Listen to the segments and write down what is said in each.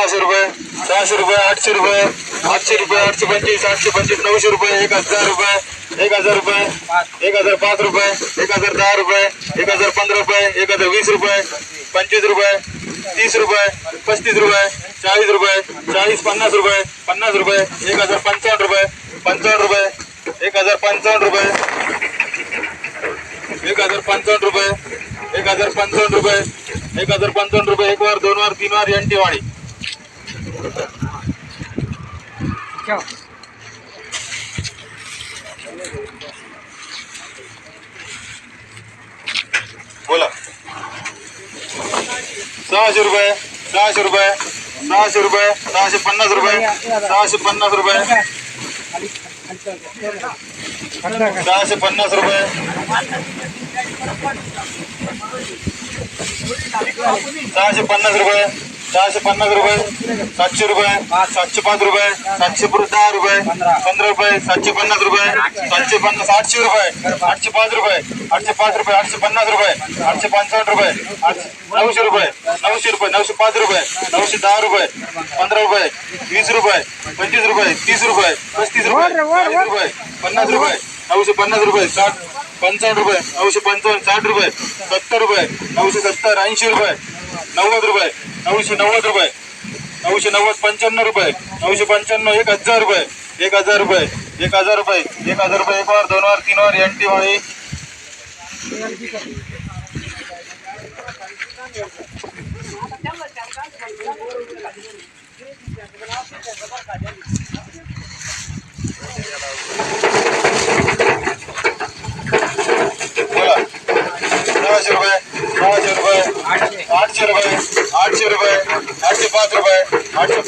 सहाशे रुपये सहाशे रुपये आठशे रुपये आठशे रुपये आठशे पंचवीस आठशे पंचवीस नऊशे रुपये एक हज़ार रुपये एक हज़ार रुपये एक हज़ार पाच रुपये एक हज़ार दहा रुपये एक हज़ार पंधरा रुपये एक हज़ार वीस रुपये पंचवीस रुपये तीस रुपये पस्तीस रुपये चाळीस रुपये चाळीस पन्नास रुपये पन्नास रुपये एक हज़ार पंचावन्न रुपये पंचावन्न रुपये एक हज़ार पंचावन्न रुपये एक हज़ार पंचावन्न रुपये एक हज़ार पंचावन्न रुपये एक हज़ार पंचावन्न रुपये एक वार दोन वार तीन वार एंटी वाडी बोला। सहाशे रुपये सहाशे रुपये सहाशे रुपये, सहाशे पन्नास रुपये, सहाशे पन्नास रुपये, सहाशे पन्नास रुपये। सहाशे पन्नास रुपये। सहाशे पन्नास रुपये सातशे रुपये सातशे पाच रुपये सातशे दहा रुपये पंधरा रुपये सातशे पन्नास रुपये सातशे पन्नास आठशे रुपये आठशे पाच रुपये आठशे पाच रुपये आठशे पन्नास रुपये आठशे पंचावन्न रुपये आठशे नऊशे रुपये नऊशे रुपये नऊशे पाच रुपये नऊशे दहा रुपये पंधरा रुपये वीस रुपये पंचवीस रुपये तीस रुपये पस्तीस रुपये चाळीस रुपये पन्नास रुपये नऊशे पन्नास रुपये साठ पंचावन्न रुपये नऊशे पंचावन्न साठ रुपये सत्तर रुपये नऊशे सत्तर ऐंशी रुपये नव्वद रुपये नऊशे नव्वद रुपये. नऊशे नव्वद पंच्याण्णव रुपये. नऊशे पंच्याण्णव एक हजार रुपये. एक हजार रुपये. एक हजार रुपये. एक हजार रुपये एक वार दोन वार तीन वार एन टी वाळी.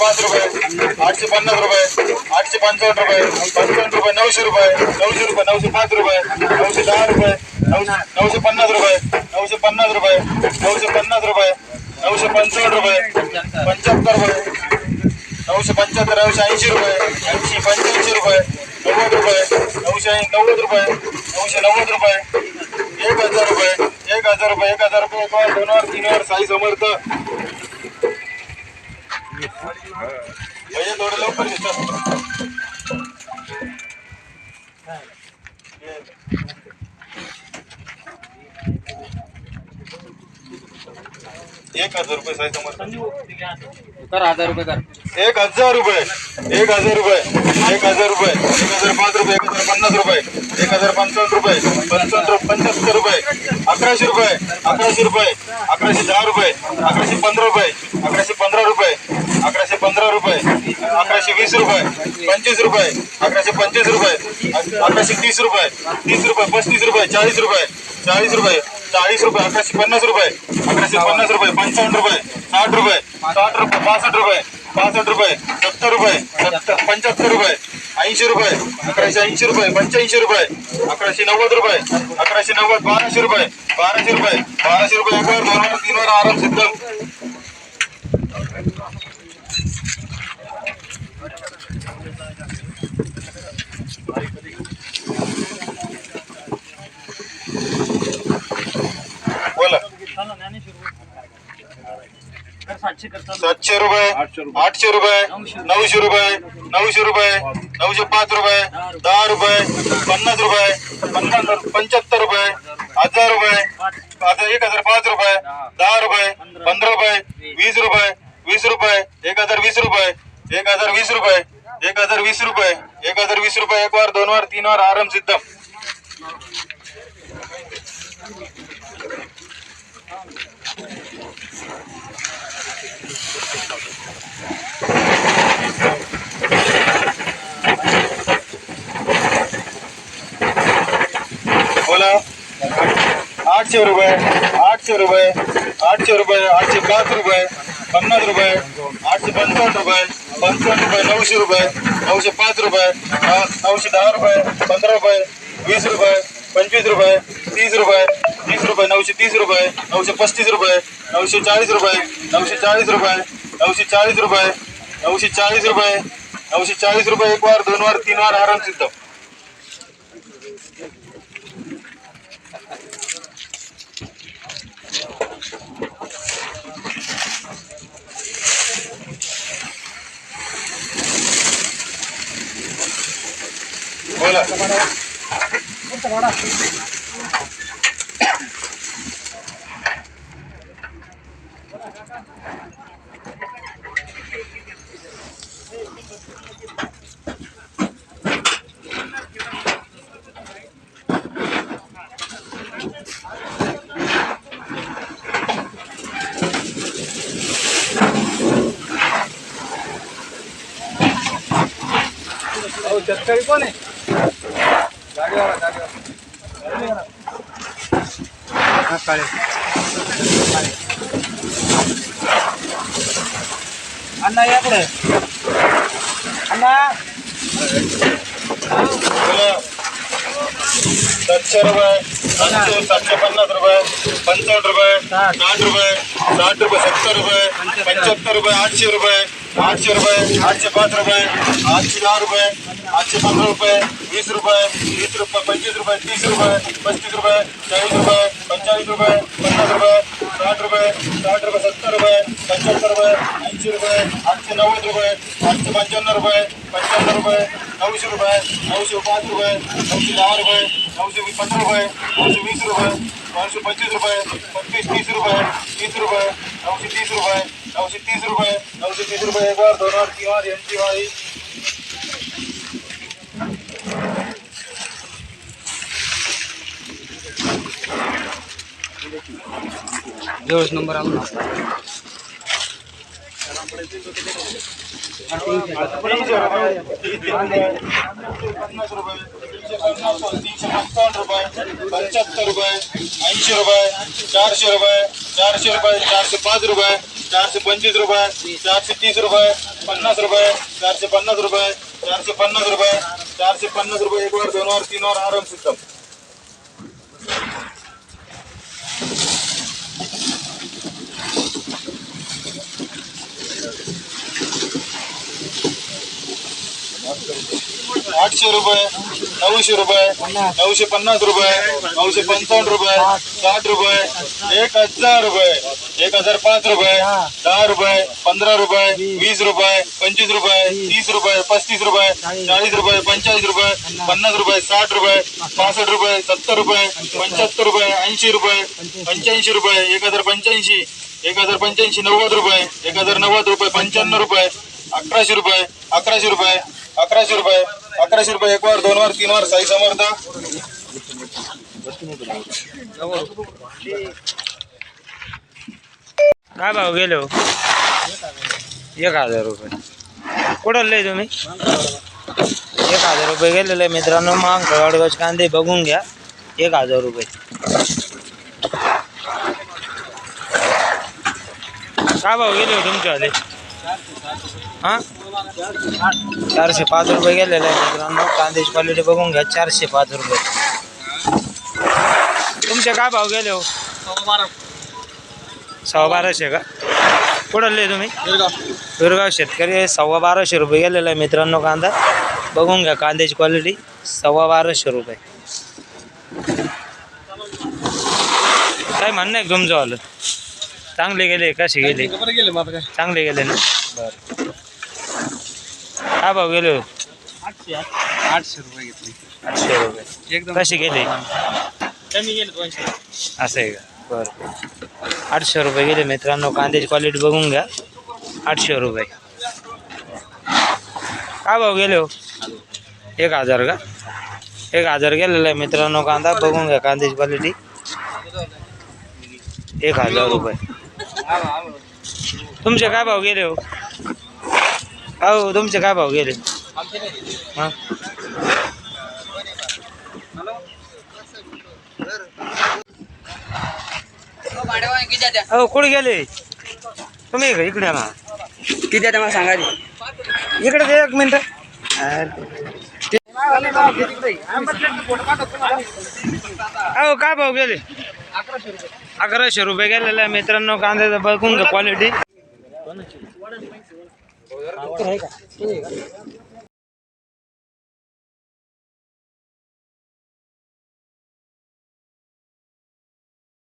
पाच रुपये आठशे पन्नास रुपये आठशे पंचावन्न रुपये पंचावन्न रुपये नऊशे रुपये नऊशे रुपये नऊशे पाच रुपये नऊशे दहा रुपये नऊशे नऊशे पन्नास रुपये नऊशे पन्नास रुपये नऊशे पन्नास रुपये नऊशे पंचावन्न रुपये पंच्याहत्तर रुपये नऊशे पंच्याहत्तर नऊशे ऐंशी रुपये ऐंशी पंच्याऐंशी रुपये नव्वद रुपये नऊशे नव्वद रुपये नऊशे नव्वद रुपये एक हज़ार रुपये एक हज़ार रुपये एक हज़ार वार दोन वार तीन वार साई समर्थ भैया थोडं लवकर एक हजार रुपये कर हजार रुपये कर. एक हजार रुपये. एक हजार रुपये. एक हजार रुपये. एक हजार पाच रुपये. एक हजार पन्नास रुपये. एक हजार पंचावन्न रुपये. पंचावन्न पंच्याहत्तर रुपये. अकराशे रुपये. अकराशे रुपये. अकराशे दहा रुपये. अकराशे पंधरा रुपये. वीस रुपये. पंचवीस रुपये. अकराशे पंचवीस रुपये. अक- अकराशे तीस रुपये. तीस रुपये, पस्तीस रुपये, चाळीस रुपये. चाळीस रुपये चाळीस रुपये, अकराशे पन्नास रुपये. अकराशे पन्नास रुपये, पंचावन्न रुपये, साठ रुपये. साठ रुपये, बासष्ट रुपये. बासष्ट रुपये, सत्तर रुपये. सत्तर, पंच्याहत्तर रुपये. ऐंशी रुपये. अकराशे ऐंशी रुपये, पंच्याऐंशी रुपये. अकराशे नव्वद रुपये. अकराशे नव्वद, बाराशे रुपये. बाराशे रुपये बाराशे रुपये, एक वर, दोन वर, तीन वर, आराम सिद्ध सातशे रुपये आठशे रुपये. नऊशे रुपये. नऊशे रुपये नऊशे पाच रुपये दहा रुपये पन्नास रुपये पन्नास पंच्याहत्तर रुपये हजार रुपये हजार एक हजार पाच रुपये दहा रुपये पंधरा रुपये वीस रुपये वीस रुपये एक हजार वीस रुपये एक हजार वीस रुपये एक हजार वीस रुपये एक हजार वीस रुपये एक वार दोन वार तीन वार आराम सिद्ध बोला। आठशे रुपये आठशे रुपये आठशे रुपये, आठशे पाच रुपये, पन्नास रुपये, आठशे पंचावन्न रुपये पंचावन्न रुपये, नऊशे रुपये, नऊशे पाच रुपये नऊ- नऊशे दहा रुपये, पंधरा रुपये, वीस रुपये, पंचवीस रुपये, तीस रुपये तीस रुपये, नऊशे तीस रुपये, नऊशे पस्तीस रुपये, नऊशे चाळीस रुपये, नऊशे चाळीस रुपये नौशे चालीस रुपये नौशे चालीस रुपये नौशे चालीस रुपये एक बार दोन बार तीन बार आराम सिद्ध. बोला. शेतकरी कोण आहे गाडीवाला गाडीवाला हा काळे अण्णा याकडे अण्णा? सातशे रुपये सातशे पन्नास रुपये पंचावन्न रुपये. साठ. रुपये साठ रुपये सत्तर रुपये पंच्याहत्तर रुपये आठशे रुपये आठशे रुपये आठशे पाच रुपये आठशे दहा रुपये आठशे पंधरा रुपये, वीस रुपये वीस रुपये, पंचवीस रुपये, तीस रुपये, पस्तीस रुपये, चाळीस रुपये पंचेचाळीस रुपये, पन्नास रुपये, साठ रुपये साठ रुपये, सत्तर रुपये, पंच्याहत्तर रुपये, ऐंशी रुपये, आठशे नव्वद रुपये, आठशे पंच्याण्णव रुपये पंच्याण्णव रुपये, नऊशे रुपये, नऊशे पाच रुपये, नऊशे दहा रुपये, नऊशे पंधरा रुपये, नऊशे वीस रुपये, नऊशे पंचवीस रुपये, पंचवीस तीस रुपये तीस रुपये, नऊशे तीस रुपये, नऊशे तीस रुपये, नऊशे तीस रुपये, एक वार दोन वार तीन वार यांची वारी जवळच नंबर आला ना रुपये रुपये चारशे रुपये चारशे रुपये चारशे रुपये चारशे पंचवीस रुपये चारशे तीस रुपये रुपये चारशे रुपये चारशे रुपये चारशे रुपये एक वार दोन वार तीन वार आराम सिस्टम Thank you. आठशे रुपये, नऊशे रुपये, नऊशे पन्नास रुपये, नऊशे पंचावन्न रुपये, साठ रुपये, एक हज़ार रुपये, एक हज़ार पाच रुपये, दहा रुपये, पंधरा रुपये, वीस रुपये, पंचवीस रुपये, तीस रुपये, पस्तीस रुपये, चाळीस रुपये पंचेचाळीस रुपये, पन्नास रुपये, साठ रुपये, पासष्ट रुपये, सत्तर रुपये, पंच्याहत्तर रुपये, ऐंशी रुपये, पंच्याऐंशी रुपये, एक हज़ार पंच्याऐंशी, एक हज़ार पंच्याऐंशी, नव्वद रुपये, एक हज़ार नव्वद रुपये, पंच्याण्णव रुपये, अकराशे रुपये अकराशे रुपये अकराशे रुपये अकराशे रुपये एक वार दोन वार तीन वार साई समर्थ. काय भाव गेलो एक हज़ार रुपये. कुठं लय तुम्ही? एक हज़ार रुपये गेलेले मित्रांनो मग गडगज कांदे बघून घ्या. एक हज़ार रुपये. काय भाव गेले तुमच्यावाले? चारशे पाच रुपये गेलेले आहे मित्रांनो. कांद्याची क्वालिटी बघून घ्या चारशे पाच रुपये. तुमचे काय भाव गेले हो? सव्वा बाराशे का? कुठले तुम्ही? दुर्गाव शेतकरी. सव्वा बाराशे रुपये गेलेला आहे मित्रांनो कांदा. बघून घ्या कांद्याची क्वालिटी सव्वा बाराशे रुपये. काय म्हणणं आहे तुमचं चांगले गेले कसे गेले? चांगले गेले ना? बरं. काय भाव गेले आठशे आठशे रुपये घेतले आठशे रुपये एकदम कसे गेले कमी गेले दोनशे असं आहे का बरं आठशे रुपये गेले मित्रांनो कांद्याची क्वालिटी बघून घ्या। आठशे रुपये। काय भाव गेले हो? एक हज़ार का? एक हज़ार गेलेला आहे मित्रांनो कांदा बघून घ्या कांद्याची क्वालिटी एक हज़ार रुपये। तुमचे काय भाव गेले हो? हो तुमचे काय भाव गेले? हां? हो कुठे गेले? तुम्ही इकडे ना. किती आता मला सांगा इकडे दे एक मिनिट. अहो काय भाव गेले? अकराशे रुपये. गेलेला आहे मित्रांनो कांद्याचा बघून घ्या क्वालिटी आहे का?